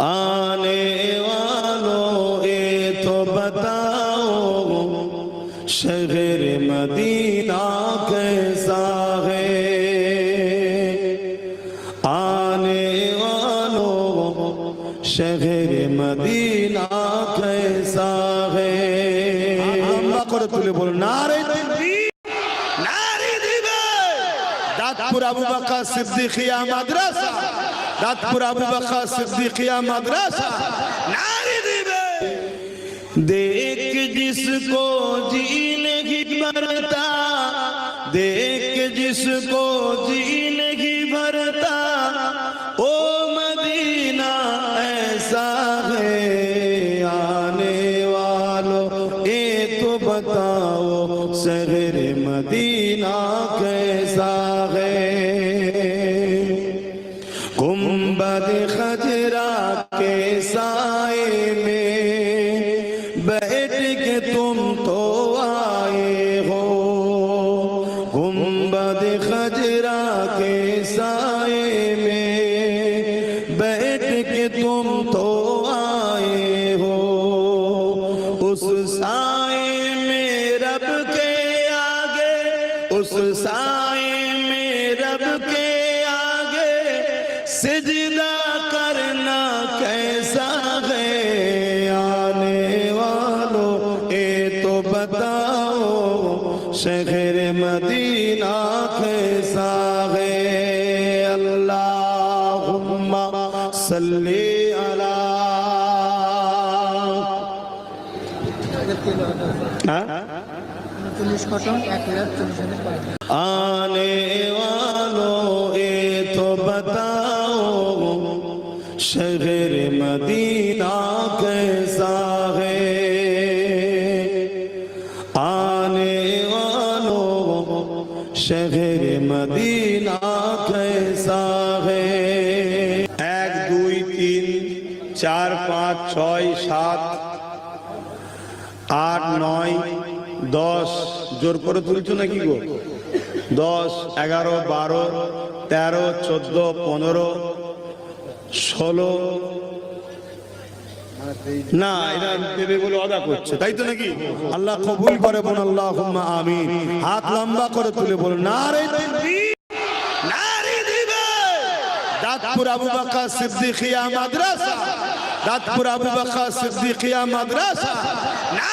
आने वालों ये तो बताओ शहर मदीना कैसा है आने वालों शहर मदीना कैसा है লম্বা করে তুলে বলুন নারে নারী দিবে দাঁতপুর আবু বকর সিদ্দিকিয়া মাদ্রাসা داد پر ابو بخا صدیقیا مدرسہ মাদ্রাসা دی দিবে دیکھ جس کو جی کی بھرتا، دیکھ جس کو جی کی بھرتا، او مدینہ ایسا ہے، آنے والوں ایک تو بتاؤ سہر مدینہ کیسا ہے؟ بد خجرا کے سائے میں بیٹھ کے تم تو آئے ہو۔ گنبد خجرا کے سائے میں بیٹھ کے تم تو آئے ہو۔ اس سائے میں رب کے آگے، اس سائے शहर मदीना कैसा है अल्लाहुम्मा सल्ली अला हाँ? চল্লিশ কটন এক লাখ চল্লিশ হাজার পাঁচ आने वालों ये तो बताओ शहर मदीना कैसा শহর মদিনা কেসা হে? এক, দুই, তিন, চার, পাঁচ, ছয়, সাত, আট, নয়, দশ। জোর করে তুলছো নাকি গো? দশ, এগারো, বারো, তেরো, চোদ্দ, পনেরো, ষোলো দেবে আল্লাহ কবুল আল্লাহ হাত লম্বা করে তুলে না নারী দিবে দাঁতপুর আবু বাকা সিদ্দিকিয়া মাদ্রাসা, দাঁতপুর আবু বকর সিদ্দিকিয়া মাদ্রাসা না